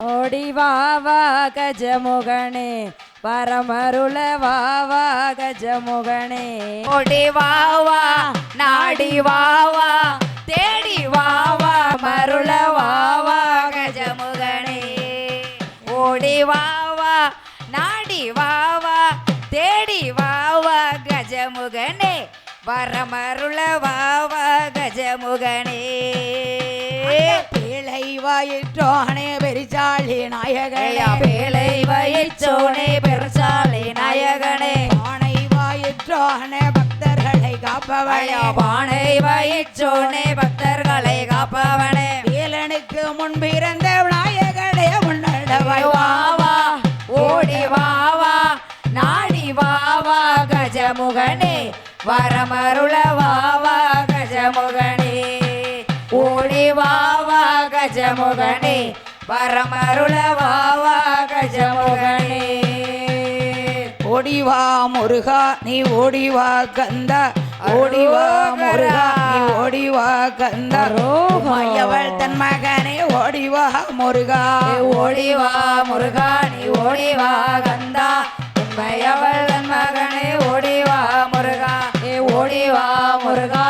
ஓடி வா வா கஜமுகனே பரமருள வா வா கஜமுகனே ஓடி வா வா நாடி வா வா தேடி வா வா மருள வா வா கஜமுகனே ஓடி வா வா நாடி வா வா தேடி வா வா கஜமுகனே வரமருள வா வா கஜமுகனே வயிற்றோனே பெருசாலை நாயகனே. ஆணை வாயிற்றோனே பக்தர்களை காப்பவளையா ஐயா பானை வயிற்றோனே பக்தர்களை காப்பவனே. வேலனுக்கு முன்பிருந்த நாயகனே முன்னடவாய் வா வா ஓடி வா வா நாடி வா வா கஜமுகனே. வரமருள வா வா கஜமுகனே. ஓடி வா கஜமுகனே வரமருள வா வா கஜமுகனே ஓடிவா முருகா நீ ஓடிவா கந்தா. ஓடிவா முருகா நீ ஓடிவா கந்தா. மையவள் தன் மகனே ஓடிவா முருகா. ஓடி வா முருகா நீ ஓடி வா கந்தா. உண்மையவள் தன் மகனே ஓடி வா முருகா. ஏ ஓடி வா முருகா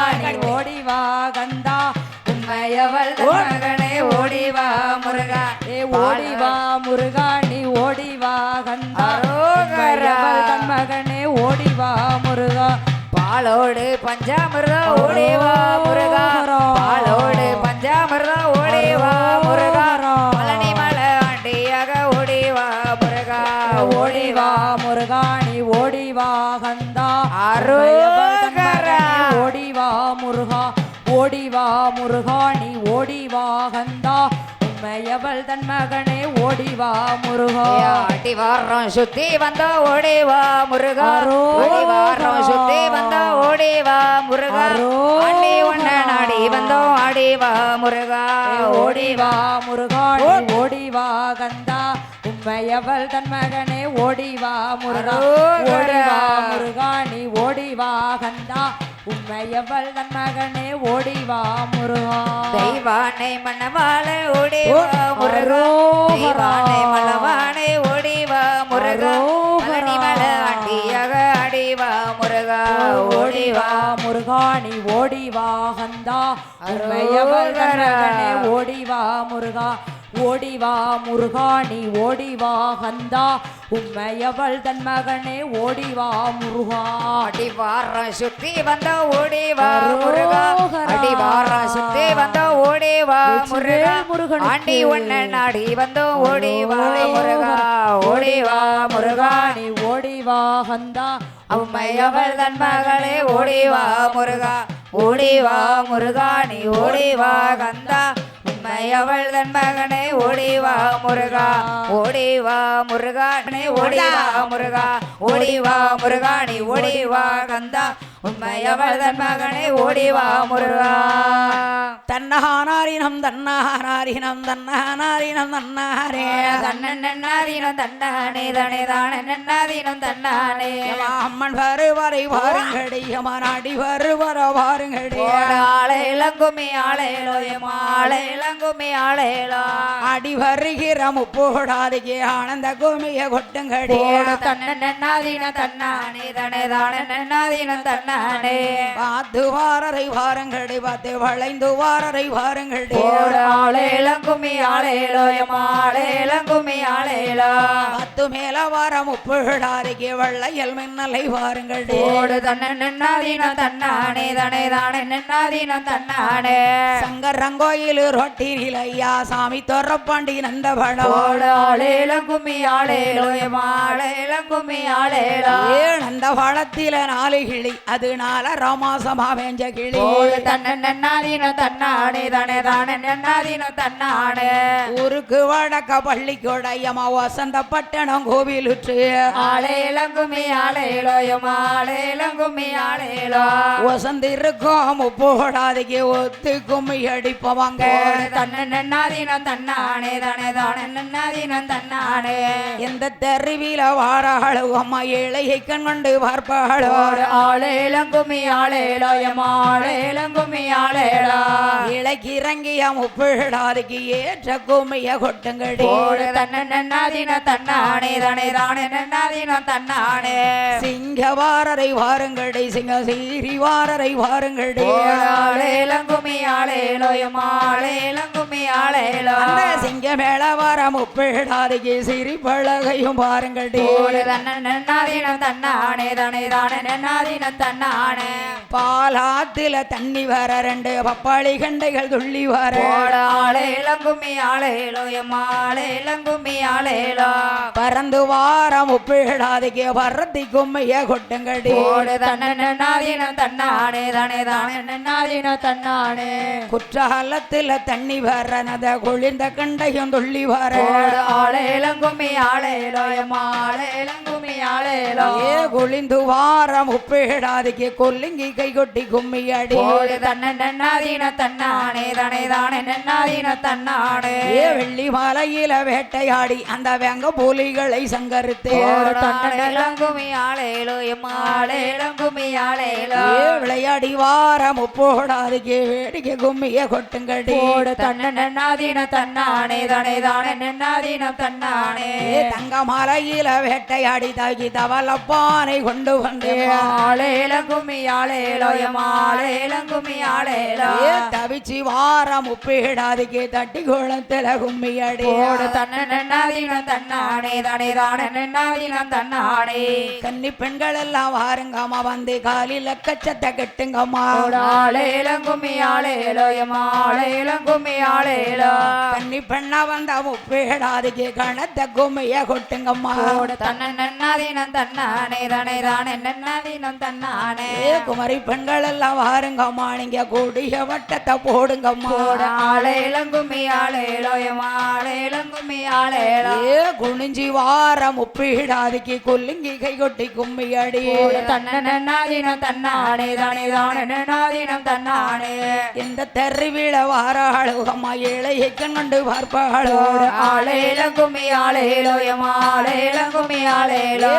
தன் மகனே ஓடி வா முருகா. பாலோடு பஞ்சாமிர்தம் ஓடி வா முருகா. பாலோடு பஞ்சாமிர்தம் ஓடி வா முருகா. பழனி மலை ஆண்டியாக ஓடி வா முருகா. ஓடி வா முருகா நீ ஓடி வா கந்தா. அரோகரா. ஓடி வா முருகா. ஓடி வா முருகா நீ ஓடி வா கந்தா. உண்மையவள் தன் மகனே ஓடி வா முருகா. அடி வாரம் சுத்தி வந்த ஓடி வா முருகா. அடி வாரம் சுத்தி வந்த ஓடி வா முருகா. ஆண்டி ஒன்ன நாடி வந்தோம் ஆடி வா முருகா. ஓடி வா முருகா நீ ஓடி வா கந்தா. உண்மையவள் தன் மகனே ஓடி வா முருகா. அரோகரா. ஓடி வா முருகா நீ ஓடி வா கந்தா. உண்மையவள் தன் மகனே ஓடி வா முருகா. தெய்வானை மணவாள ஓடி வா முருகா. தெய்வானை மணவானை ஓடி வா முருகா. அரோகரா. பழனி மலை ஆண்டியாக ஆடி வா முருகா. ஓடி வா. முருகா நீ ஓடி வா கந்தா. உண்மையவள் தன் மகனே ஓடி வா முருகா. ஓடி வா முருகா நீ ஓடி வா கந்தா. உண்மையவள் தன் மகனே ஓடி வா முருகா. அடி வாரம் சுத்தி வந்த ஓடி வா முருகா. அரோகரா. அடி வாரம் சுத்தி வந்த ஓடி வா முருகா. முருகனுக்கு. ஆண்டி ஒன்ன நாடி வந்தோம் ஓடி வா முருகா. ஓடி வா முருகா. நீ ஓடி வா கந்தா. உம்மையவள் தன் மகளே ஓடி வா முருகா. ஓடி வா முருகா நீ ஓடி வா கந்தா. உம்மையவள் தன் மகனை ஓடிவா முருகா. ஓடிவா முருகா. நீ முருகா. ஓடிவா முருகாணி ஓடிவா கந்தா. உம்மையவள் தன் மகனே ஓடி வா முருகா. தன்னஹானாரினம் தன்னஹானாரினம் தன்னஹானாரினம் தன்னஹாரே தன்னன்னாதீனம் தன்னானே தனே தானே நன்னாதீனம் தன்னானே. அம்மன் வருவரை வாருங்கடி அமனாடி வருவர வாருங்கடி. ஆளை இளங்குமி ஆளையிலோ ஆளை இளங்குமி ஆளையிலோ அடி வருகிற முப்போடாதிகே ஆனந்த கோமிய கொட்டுங்கடி. தன்னன்னாதீன தன்னானே தனே தானே நன்னாதீனம் தன்னானே பார்த்து வாரரை வாருங்கடி பார்த்து வளைந்து வாரரை வாருங்கடி. ஆளை இளங்குமி ஆளையிலோ ஆளை இளங்குமி ஆளையிலோ பத்து மேல வார முப்போடாதிகே வெள்ளையல் மின்னலை வாருங்கடி. ஓடு தன்னன்னாதீனம் தன்னானே தனே தானே நன்னாதீனம் தன்னானே. சங்கரங்கோயில் ரொட்டினில் ஐயா சாமி தொரப்பாண்டி நந்தபடம் ஓடு ஆளை இளங்குமி ஆளையிலோ ஆளை இளங்குமி ஆளையிலோ ஏ நந்த பழத்தில நாலு கிளி அதனால ராமாசமா வேஞ்ச கிளி. ஓடு தன்ன நன்னாதீன தன்னானே தானே தானே நன்னாதீன தன்னானே ஊருக்கு வடக்க பள்ளிக்கோடையமா வசந்த பட்டணம் கோவிலுற்று ஆளேலங்குமி ஆளேலோயம் ஆளேலங்குமி ஆளேலோ வசந்து இருக்கும் போடாதீங்க ஒத்து கும்மி அடிப்பவாங்க ஓடு தன்ன நன்னாதீன தன்னானே தானே தானே நன்னாதீன தன்னானே எந்த தெருவில வாராளோ அம்மா ஏழையை கண் கொண்டு பார்ப்பாளோ ஓடு இறங்கிய முப்பிடாதுக்கு ஏற்ற கும்மிய கொட்டுங்கடி ஓடு தன்ன நன்னாதீன தன்னானே தானே தானே நன்னாதீன தன்னானே. சிங்கவாரரை வாருங்கடி சிங்க சீரி வாரரை வாருங்கடி சிங்க மேல வர முப்பிடாதுக்கு சிரி பழகையும் பாருங்கடி தன்னானே தானே தானே நன்னாதீனம் தன்னானே பாலாத்துல தண்ணி வர ரெண்டு பப்பாளி கண்டைகள் துள்ளி வர. ஓட ஆளேலங்குமி ஆளேலோயம் ஆளேலங்குமி ஆளேலோ. பறந்து வாரம் முப்பிடாதுக்கு பறத்தி கும்மைய கொட்டுங்கடி. ஓடு தன்ன நன்னாதீனம் தன்னானே தானே தானே தன்னானே குற்றாலத்துல தண்ணி வர நத குளிர்ந்த கண்டையும் துள்ளி வர. ஓடு ஆளேலங்குமி ஆளேலோயம் ஆளேலங்குமி ஆளேலோ. ஏ குளிந்து வாரம் உப்பிடாதுக்கு கொல்லுங்கி கை கொட்டி கும்மி அடி. தன்ன நன்னாதீனம் தன்னானே தானே தானே நன்னாதீனம் தன்னானே. வெள்ளி மலையில வேட்டையாடி அந்த வெங்க புலிகளை சங்கரித்து. விளையாடி வாரம் உப்போடாதுக்கு வேடிக்கை கும்மிய கொட்டுங்கடி. தன்ன நன்னாதீனம் தன்னானே தானே தானே நன்னாதீனம் தன்னானே தங்க மலையில வேட்டையாடி தாக்கி தவளப்பானை கொண்டு வந்து ஆளேலங்குமி தவிச்சு வாரம் உப்பிடாதுக்கு தட்டி குளத்துல கும்மி அடி ஓடு தன்ன நன்னாதீனம் தன்னானே தானே தானே நன்னாதீனம் தன்னானே. கன்னி பெண்கள் எல்லாம் வாருங்கம்மா வந்து காலில கச்சத்தை கட்டுங்கம்மா. கன்னி பெண்ணா வந்தா முப்பேடாதுக்கு கணத்தை கும்மைய கொட்டுங்கம்மா. ஓடு தன்ன நன்னாதீனம் தன்னானே தானே தானே நன்னாதீனம் தன்னானே. ஏ குமரி பெண்கள் எல்லாம் வாருங்கம்மா நீங்க கூடிய வட்டத்தை போடுங்கம்மா. ஓடு ஆளேலங்குமி ஆளேலோ எம் ஆளேலங்குமி ஆளேலோ ஏ குனிஞ்சி வாரம் முப்பீடாதுக்கு கொல்லுங்கி கை கொட்டி கும்மி அடி ஓடு தன்ன நன்னாதீனம் தன்னானே தானே தானே நன்னாதீனம் தன்னானே. இந்த தெருவிழ வாராளுகம்மா ஏழையை கண் கொண்டு பார்ப்பாளோ ஓடு ஆளேலங்குமி ஆளேலோ எம் ஆளேலங்குமி ஆளேலோ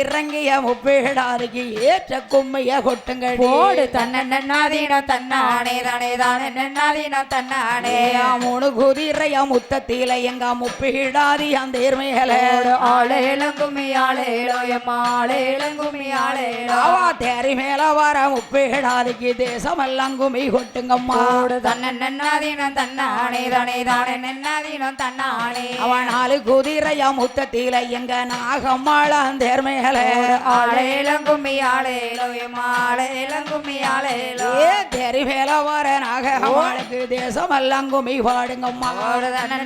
இறங்கிய முப்பீடாதுக்கு ஏற்ற கும்மைய கொட்டுங்கடி. ஓடு தன்ன நன்னாதீனம் தன்னானே தானே தானே நன்னாதீனம் தன்னானே. மூணு குதிரைய முத்தத்தில எங்க முப்பீடாதி அந்த மேல ஓடு ஆளேலங்குமி ஆளேலோ எம் ஆளேலங்குமி அவா தேரி மேல வர முப்பீடாதிக்கு தேசமெல்லாம் குமி கொட்டுங்கம்மா. தன்ன நன்னாதீனம் தன்னானே தானே தானே நன்னாதீனம் தன்னானே. அவன் நாலு குதிரைய முத்தத்தில எங்க நாகம்மாள அந்த மேல. ஆளேலங்குமி ஆளேலோ எம் ஆளேலங்குமி ஆளேலோ ஏ தேரி மேல வர நாகம்மாளுக்கு தேசமெல்லாம் குமி பாடுங்கம்மா.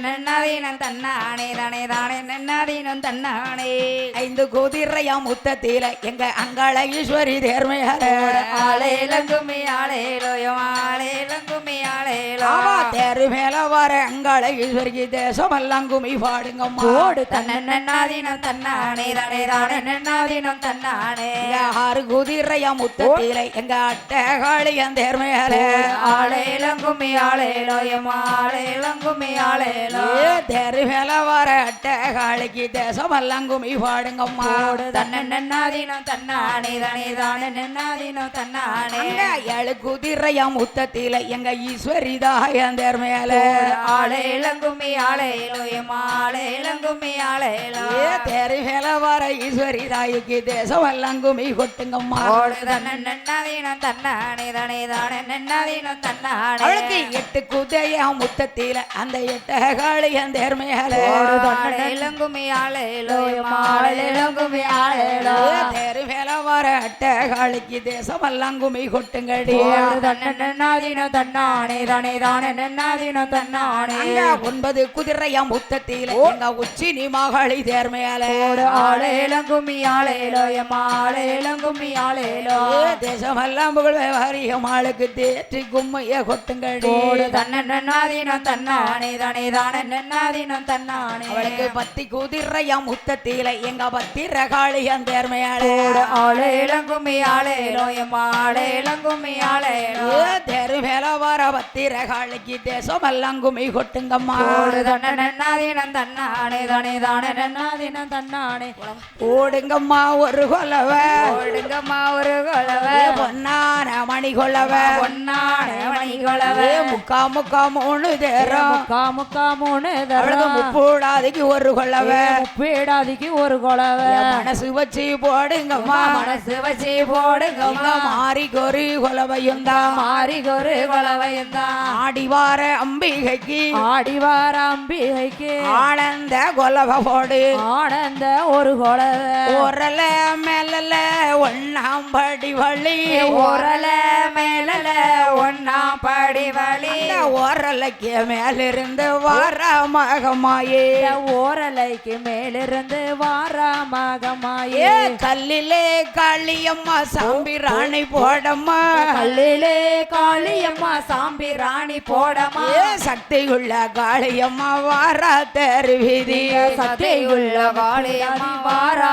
நன்னாதீனம் தன்னானே தானே தானே நன்னாதீனம் தன்னானே. ஐந்து குதிரைய முத்தத்தில எங்க அங்காள ஈஸ்வரி தேர்மையால. ஆளேலங்குமி ஆளேலோ எம் ஆளேலங்குமி ஆளேலோ தேரு மேல வர அங்காள ஈஸ்வரிக்கு தேசமெல்லாம் குமி பாடுங்கம்மா. ஓடு தன்ன நன்னாதீனம் தன்னானே தானே தானே நன்னாதீனம் தன்னானே. ஆறு குதிரைய முத்தத்தில எங்க அட்டகாளி அந்த தேர்மையால ஆளேலங்குமி ஆளேலோ எம் ஆளேலங்குமி ஆளேலோ தேரு மேல வர அட்டகாளிக்கு தேசமெல்லாம் குமி பாடுங்கம்மா. ஓடு தன்ன நன்னாதீனம் தன்னானே தானே தானே நன்னாதீனம் தன்னானே ஏழு குதிரைய முத்தத்தில எங்க ஈஸ்வரி தாயன் தேர்மையால ஆளேலங்குமி ஆளேலோ எம் ஆளேலங்குமி ஆளேலோ ஏ தேரு மேல வர ஈஸ்வரி தாய்க்கு தேசமெல்லாம் குமி கொட்டுங்கம்மா நன்னாதீனம் தன்னானே தானே தானே நன்னாதீனம் தன்னானே. அவளுக்கு எட்டு குதைய முத்தத்தில அந்த எட்ட தேர்மையால ஓடு தன்ன இளங்குமி ஆளேலோ எம் ஆளேலங்குமி ஆளேலோ தேரு வர அட்டகாளிக்கு தேசமெல்லாம் குமி கொட்டுங்கடி ஓடு தன்னன்னாதினோ தன்னானே தானே தானே நன்னாதினோ தன்னானே. ஒன்பது குதிரையா முத்தத்தில எங்க உச்சி நீ மகளி தேர்மையால ஆளேலம் கும்மி ஆளேலோ எம்மா ஆளேலம் கும்மி ஆளேலோ தேசமெல்லாம் புகழ் வாரியம் ஆளுக்கு தேற்றி கும்மைய கொட்டுங்கடி ஓடு தன்னன்னாதினோ தன்னானே தானே தானே நன்னாதினோ தன்னானே. அவளுக்கு பத்தி குதிரையா முத்தத்தில எங்க பத்திர காளியம் தேர்மையால ஓடு ஆளேலம் கும்மி ஆளேலோ எம்மா ஆளேலம் கும்மி ஆளேலோ தெரு மேல வர பத்திர காளிக்கு தேசமெல்லாம் குமி கொட்டுங்கம்மா. ஓடு தன்னன்னாதினம் தன்னானே தானே தானே நன்னாதினம் தன்னானே. ஓடுங்கம்மா ஒரு கொலவ. ஓடுங்கம்மா ஒரு கொலவ. பொன்னான மணி கொலவ பொன்னான மணி கொலவ முக்கா முக்கா மூணு தேரம். முக்கா முக்கா மூணு தரம். முப்பூடாதிக்கு ஒரு கொலவ. முப்பீடாதிக்கு ஒரு கொலவ. மனசு வச்சு போடுங்கம்மா. மனசு வச்சு எங்க மாறி கொரு கொலவையும் தான் மாறி ஒரு கொலவையும் தான் ஆடி வார அம்பிகைக்கு. ஆடி வார அம்பிகைக்கு. ஆனந்த கொலவ போடு ஆனந்த ஒரு கொலவ. உரல மேலல ஒன்னாம் படி வழி. ஓரல மேலல ஒன்னா படி வழி ஓரலைக்கு மேலிருந்து வார மகமாயே. ஓரலைக்கு மேலிருந்து வாராமகமாயே ஏ கல்லிலே காளியம்மா சாம்பி ராணி போடம்மா. கல்லிலே காளியம்மா சாம்பி ராணி போடமா ஏ சக்தியுள்ள காளியம்மா வாரா தெருவிதி. சக்தியுள்ள காளியம்மா வாரா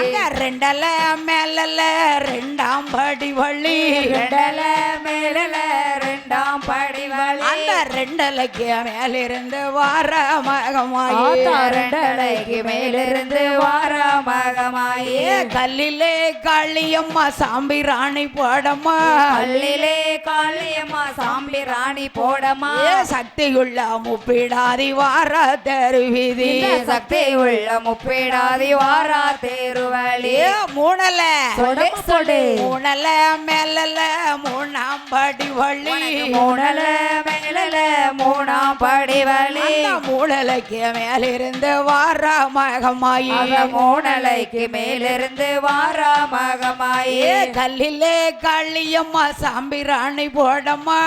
அங்க ரெண்டல மேலல ரெண்டாம் படி வழி. ரெண்டல மேலல ரெண்டாம் படி வழி அந்த ரெண்டலைக்கு மேலிருந்து வார மகமாயே. ரெண்டலைக்கு மேலிருந்து வாராமகமாயே ஏ கல்லிலே காளியம்மா சாம்பி ராணி போடம்மா கல்லிலே காளியம்மா ராணி போடமா சக்தியுள்ள முப்பிடாதி வார தெருவிதி. இந்த சக்தி உள்ள முப்பீடாதி வாரா தேருவழி. மூணல. சொடு சொடு மூணல மேலல மூணாம் படி வழி மூணல மேலல மூணாம் படி வழி. அந்த மூணலைக்கு மேலிருந்து வார மகமாயி. மூணலைக்கு மேலிருந்து வாரா மகமாயே. கல்லிலே காளியம்மா சாம்பி ராணி போடம்மா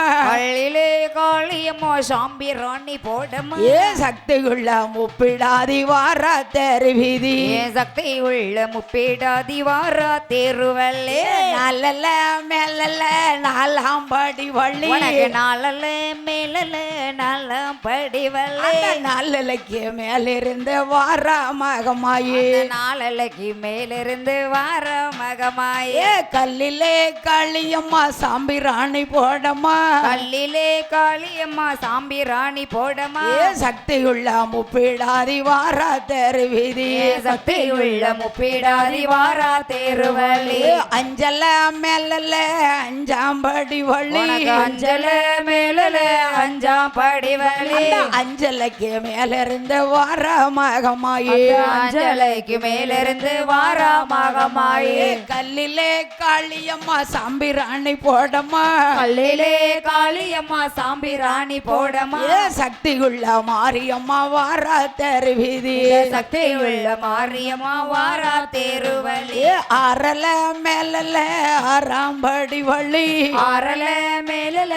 பள்ளியிலே காளியம்மா சாம்பி ராணி போடமா ஏ சக்தியுள்ள முப்பிடாதி வார தெருவிதி ஏ சக்தி உள்ள முப்பீடாதி வாரா தேருவல்லே நல்லல மேலல நாலாம் படி வள்ளி உனக்கு நாளல மேலல நாலாம் படிவல்லே அந்த நல்லலைக்கு மேலிருந்து வார மகமாயி அந்த நாளலைக்கு மேலிருந்து வார மகமாயே கல்லிலே காளியம்மா சாம்பி ராணி போடம்மா கல்லிலே காளியம்மா சாம்பி ராணி போடமா. சக்தியுள்ள முப்பிடாதி வார தெருவிதி. ஏ சக்தி உள்ள முப்பீடாதி வாரா தேருவல்லே ஏ அஞ்சல மேலல அஞ்சாம் படி வள்ளி அஞ்சல மேலல அஞ்சாம் படிவலி அந்த அஞ்சலைக்கு மேலிருந்து வார மகமாயி. அஞ்சலைக்கு மேலிருந்து வாரா மகமாயே. கல்லிலே காளியம்மா சாம்பி ராணி போடம்மா கல்லிலே காளியம்மா சாம்பி ராணி போடமா. சக்தியுள்ள மாரியம்மா வாரா தெருவிதி. சக்தி உள்ள மாரியம்மா வாரா தேருவலி ஏ அரல மேலல ஆறாம் படி வள்ளி ஆறல மேலல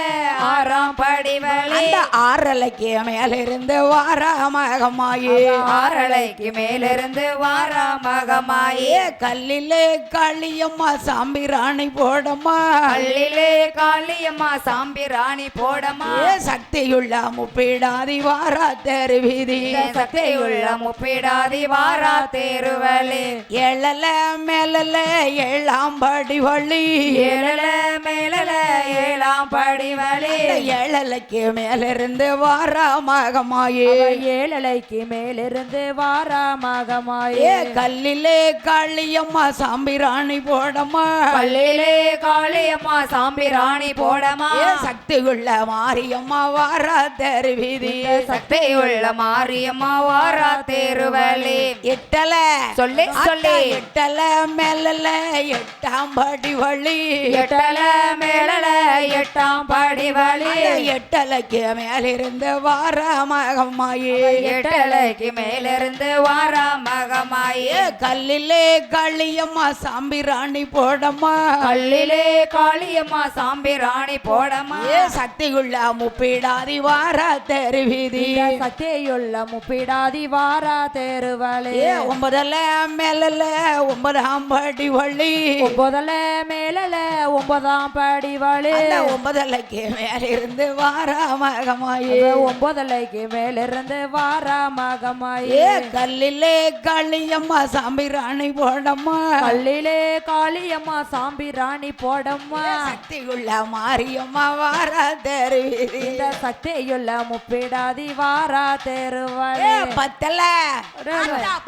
ஆறாம் படிவலி அந்த ஆறலைக்கு மேலிருந்து வார மகமாயி. ஆறலைக்கு மேலிருந்து வாரா மகமாயே. கல்லிலே காளியம்மா சாம்பி ராணி போடம்மா கல்லிலே காளியம்மா சாம்பி ராணி போடமா? சக்தியுள்ள முப்பிடாதி வாரா தெருவிதி. சக்தி உள்ள முப்பீடாதி வாரா தேருவலி. எழல மேலல ஏழாம் படி வள்ளி ஏழல மேலல ஏழாம் படிவலி அந்த ஏழலைக்கு மேலிருந்து வார மகமாயி. ஏழலைக்கு மேலிருந்து வாரா மகமாயே. கல்லிலே காளியம்மா சாம்பி ராணி போடம்மா பள்ளியிலே காளியம்மா சாம்பி ராணி போடமா. ஏ சக்தியுள்ள மாரியம்மா வாரா தெருவிதி. சக்தி உள்ள மாரியம்மா வாரா தேருவலி. எட்டல. சொல்லி சொல்லி. எட்டல மேலல எட்டாம் படி வழி. எட்டல மேலல எட்டாம் படி ஆடிவாளே எட்டலைக்கு மேலிருந்து வார மகமாயே எட்டலைக்கு மேலிருந்து வாரா மகமாயே கல்லிலே களியம்மா சாம்பிராணி போடம்மா. கல்லிலே காளியம்மா சாம்பி ராணி போடமா ஏ சக்தியுள்ள முப்பீடாதி வார தெருவீதி. சக்தியுள்ள முப்பிடாதி வாரா தேருவலே ஏ ஒன்பதல்ல மேலல ஒன்பதாம் படி வள்ளி. ஒன்பதுல மேலல ஒன்பதாம் படி வழி அந்த ஒன்பதலைக்கு மேலிருந்து வார மகமாயே. ஒன்பதுலைக்கு மேலிருந்து வாரா மகமாயே. கல்லிலே களியம்மா சாம்பிராணி போடம்மா. கல்லிலே காளியம்மா சாம்பி ராணி போடம்மா சக்தியுள்ள மாரியம்மா வார தெருவீதி இந்த சக்தியுள்ள முப்பிடாதி வாரா ஏ தேருவலே பத்தல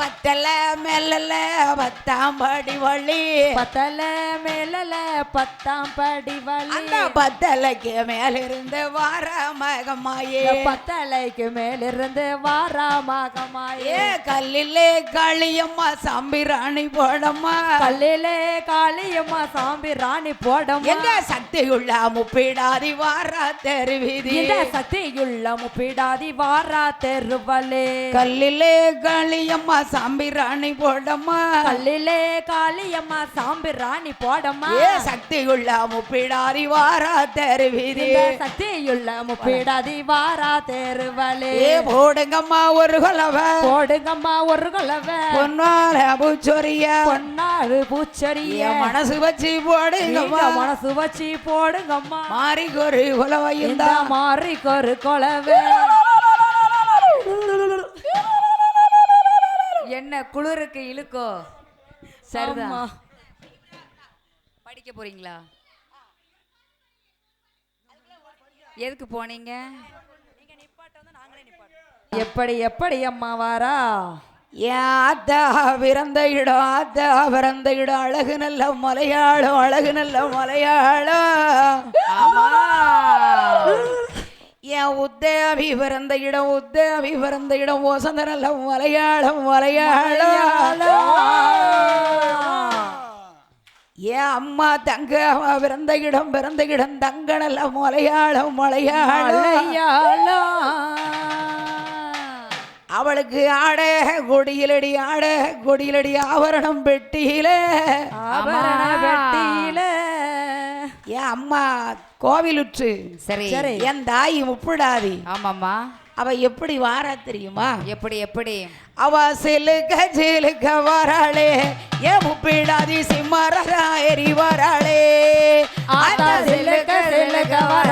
பத்தல மேலல பத்தாம் படி வள்ளி. பத்தல மேலல பத்தாம் படி வழி அந்த பத்தலைக்கு மேலிருந்து வார மகமாயே. பத்தலைக்கு மேலிருந்து வாரா மகமாயே. கல்லிலே களியம்மா சாம்பிராணி போடம்மா. கல்லிலே காளியம்மா சாம்பி ராணி போடம்மா. எங்க சக்தியுள்ள முப்பீடாதி வார தெருவீதி. இந்த சக்தியுள்ள முப்பிடாதி வாரா தெருவலே. கல்லிலே களியம்மா சாம்பிராணி போடம்மா. கல்லிலே காளியம்மா சாம்பி ராணி போடம்மா. ஏ சக்தியுள்ள முப்பீடாதி வார தெருவீதி. இந்த சக்தியுள்ள முப்பிடாதி வாரா தெருவலே. ஏ போடுங்கம்மா ஒரு கொலவ. போடுங்கம்மா ஒரு குலவை. பொன்னால பூச்சொரிய. பொன்னாறு பூச்செடிய என் மனசு வச்சு போடுங்கம்மா. மனசு வச்சு போடுங்கம்மா. மாறி ஒரு கொலவையும் இந்த மாறி கொரு கொலவே. என்ன குளிருக்கு இழுக்கோ? சரிதான் ஆமா. படிக்க போறீங்களா? எதுக்கு போனீங்க? எப்படி எப்படி அம்மா வாரா? என் ஆத்தா பிறந்த இடம் ஆத்தா பிறந்த இடம் அழகு நல்ல மலையாளம் அழகு நல்ல மலையாளம். என் உத்தேவி பிறந்த இடம் உத்தேவி பிறந்த இடம் வசந்த நல்ல மலையாளம் மலையாளம். என் அம்மா தங்க பிறந்த இடம் பிறந்த இடம் தங்க நல்ல மலையாளம் மலையாளம். மலையாளம். அவளுக்கு ஆட கொடியிலடி ஆட கொடியிலடி ஆவரணம் பெட்டியில. ஆபரண வெட்டியில என் அம்மா கோவிலுற்று சரி. சரி. என் தாய் முப்பிடாதி ஆமாம்மா. அவ எப்படி வாரா தெரியுமா? எப்படி எப்படி? அவ சிலுக்க சிலுக்க வராளே. ஏன் முப்பிடாதி சிம்மராயரி வராளே. ஆத்தா சிலுக்க சிலுக்க வராளே.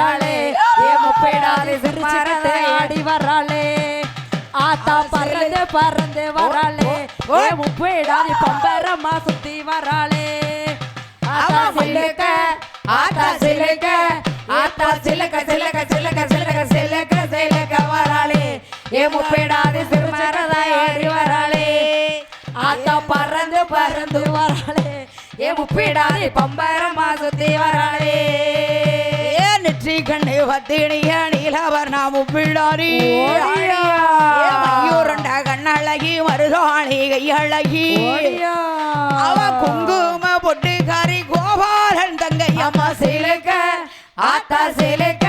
ஆத்தா பறந்து பறந்து வராளே. ஏ முப்பேடாதி பம்பரமா சுத்தி வராளே. ஆத்தா சிலுக்க ஆத்தா சிலுக்க ஆத்தா சிலுக்க சிலுக்க சிலுக்க சிலுக்க சிலுக்க சிலுக்க வராளே. ஏ முப்பேடாதி சிறுமரதா ஏறி வராளே. ஆத்தா பறந்து பறந்து வராளே. ஏ முப்பேடாதி பம்பரமா சுத்தி வராளே. கண்ணு வத்தினிய நீலவர் நாம் முப்பிடாரி ஓடியா. மயூரண்ட கண்ணழகி மருதாணி கையழகி. அவ குங்கும பொட்டுக்காரி கோபாலன் தங்கையம்மா சிலுக்க ஆத்தா சிலுக்க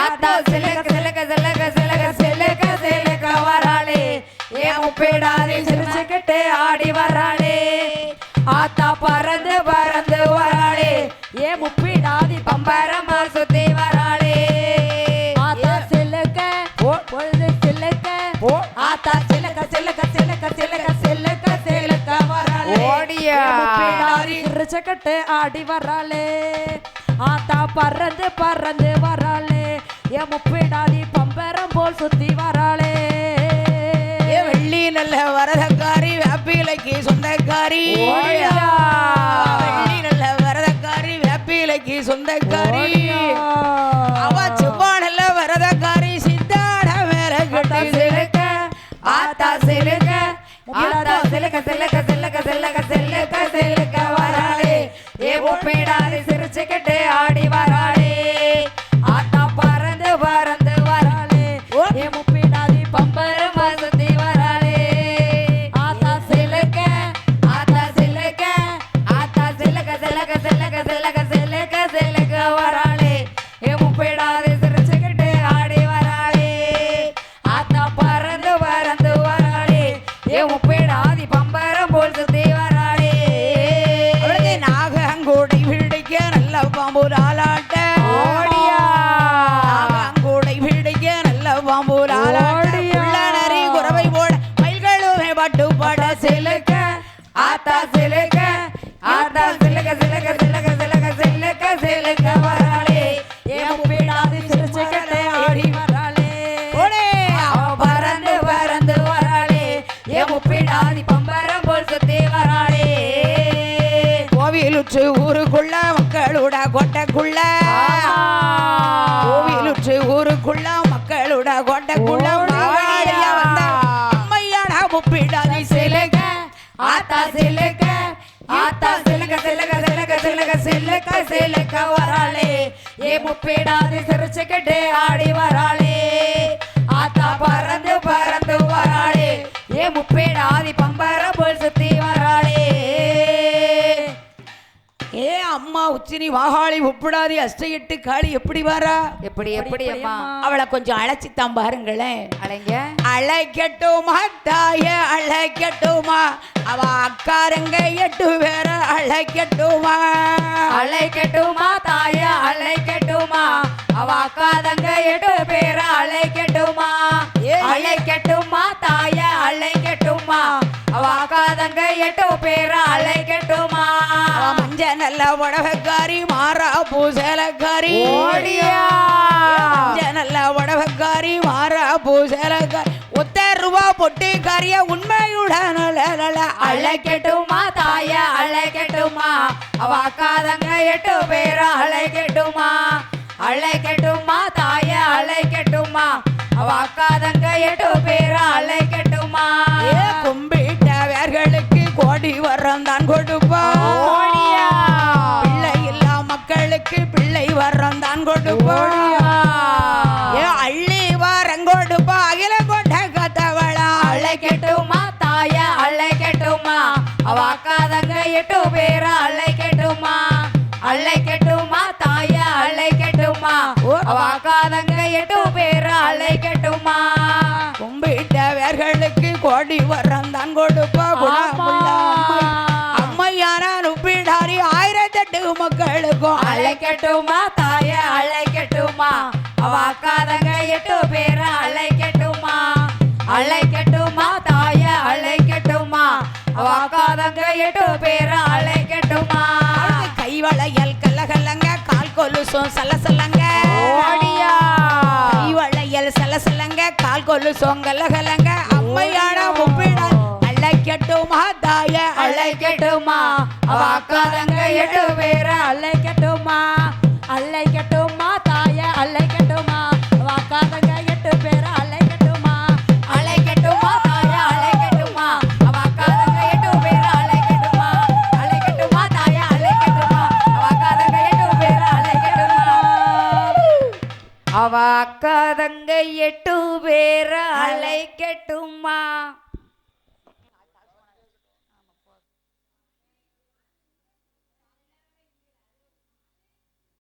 ஆத்தா சிலுக்க சிலுக்க சிலுக்க சிலுக்க சிலுக்க சிலுக்க வராளே. ஏ முப்பேடாதி சிரிச்சுக்கிட்டு ஆடி வராளே. ஆத்தா பறந்து பறந்து வராளே. ஏ முப்பேடாதி ஆத்தா சிலுக்க சிலுக்க சிலுக்க சிலுக்க சிலுக்க சிலுக்க வராளே. ஓடியா. சிரிச்சுக்கிட்டு ஆடி வராளே. ஆத்தா பறந்து பறந்து வராளே. ஏ முப்பேடாதி பம்பரம் போல் சுத்தி வராளே. வெள்ளி நல்ல வரதக்காரி வேப்பிலைக்கு சொந்தக்காரி. வெள்ளி நல்ல வரதக்காரி வேப்பிலைக்கு சொந்தக்காரி. ஆத்தா சிலுக்க சிலுக்க ஆத்தா சிலுக்க ஆத்தா சிலுக்க சிலுக்க சிலுக்க சிலுக்க சிலுக்க சிலுக்க வராளே. ஏன் முப்பிடாது சிரிச்சுக்கிட்டே ஆடி வராளே. ஓடே பறந்து பறந்து வராளே. ஏன் முப்பிடாதி பம்பரம் போல் சுத்தி வராளே. கோவிலுற்று ஊருக்குள்ள மக்களோட கொட்டைக்குள்ள. கோவிலுற்று ஊருக்குள்ள மக்களோட கொட்டைக்குள்ள வந்த முப்பிடாதி சிலுக்க. ஆத்தா சிலுக்க ஆத்தா சிலுக்க சிலுக்க சிலுக்க சிலுக்க சிலுக்க சிலுக்க வராளே. ஏ முப்பிடாது சிரிச்சுக்கிட்டே ஆடி வராளே. ஆத்தா பறந்து பறந்து வராளே. ஏ முப்பிடாதி பம்பர போல் சுத்தி உச்சினி வாகாளி உப்புடாதி அஷ்டையிட்டு காளி எப்படி வரா? எப்படி எப்படி அம்மா? அவளை கொஞ்சம் அழைச்சித்தான் பாருங்களேன் அலைங்க அழைக்கட்டுமா தாய அழைக்கட்டுமா? அவ அக்காரங்க எட்டு பேர அழைக்கட்டுமா? அழைக்கட்டுமா தாய அழைக்கட்டுமா? அவ அக்கா தங்க எட்டு பேர அழைக்கட்டுமா. அழைக்கட்டுமா தாய அழைக்கட்டுமா? அவ அக்கா தங்க எட்டு பேர அழைக்கட்டுமா? மஞ்ச நல்ல உடவக்காரி மாறா பூசலக்காரி ஓடியா. மஞ்ச நல்ல உடவக்காரி மாறா பூசலக்காரி ஒத்த ரூபா பொட்டிக்காரிய உண்மையுடன் அழைக்கட்டுமா தாய அழைக்கட்டுமா? அவ அக்கா தங்க எட்டு பேர அழைக்கட்டுமா? அழைக்கட்டுமா தாய அழைக்கட்டுமா? அவ அக்கா தங்க எட்டு பேர அழைக்கட்டுமா? ஏ வரம் தான் கொடுப்பா ஏ அள்ளி வாரம் கொடுப்பா அகில கொண்ட கத்தவளா அழைக்கட்டுமா தாய அழைக்கட்டுமா அவ அக்கா தங்க எட்டு பேர அழைக்கட்டுமா அழைக்கட்டுமா தாய அழைக்கட்டுமா அவ அக்கா தங்க எட்டு பேர அழைக்கட்டுமா கும்பிட்ட வேர்களுக்கு கோடி வரம் தான் மக்களுக்கும் அழைக்கட்டுமா தாய அழைக்கட்டுமா அவ அக்கா தங்க எட்டு பேர அழைக்கட்டுமா அழைக்கட்டுமா தாய அழைக்கட்டுமா அவ எட்டு பேர அழைக்கட்டுமா அவளுக்கு கைவளையல் கல்லகல்லங்க கால் கொலுசும் சலசலங்க. ஓடியா. கைவளையல் சலசலங்க கால் கொலுசும் முப்பிடார் அழைக்கட்டுமா? தாய அழைக்கட்டுமா? அவ அக்கா தங்க எட்டு பேர அலை கெட்டுமா தாய அலை கெட்டுமா அக்கா எட்டு பேர அலை கெட்டுமா அலை கெட்டுமா தாய அலை கெட்டுமா அக்கா எட்டு பேர அலை கெட்டுமா அலை கெட்டுமா தாய அலை கெட்டுமா அக்கா எட்டு பேர அலை கெட்டுமா அவாக்காரங்க எட்டு பேர அலை கெட்டுமா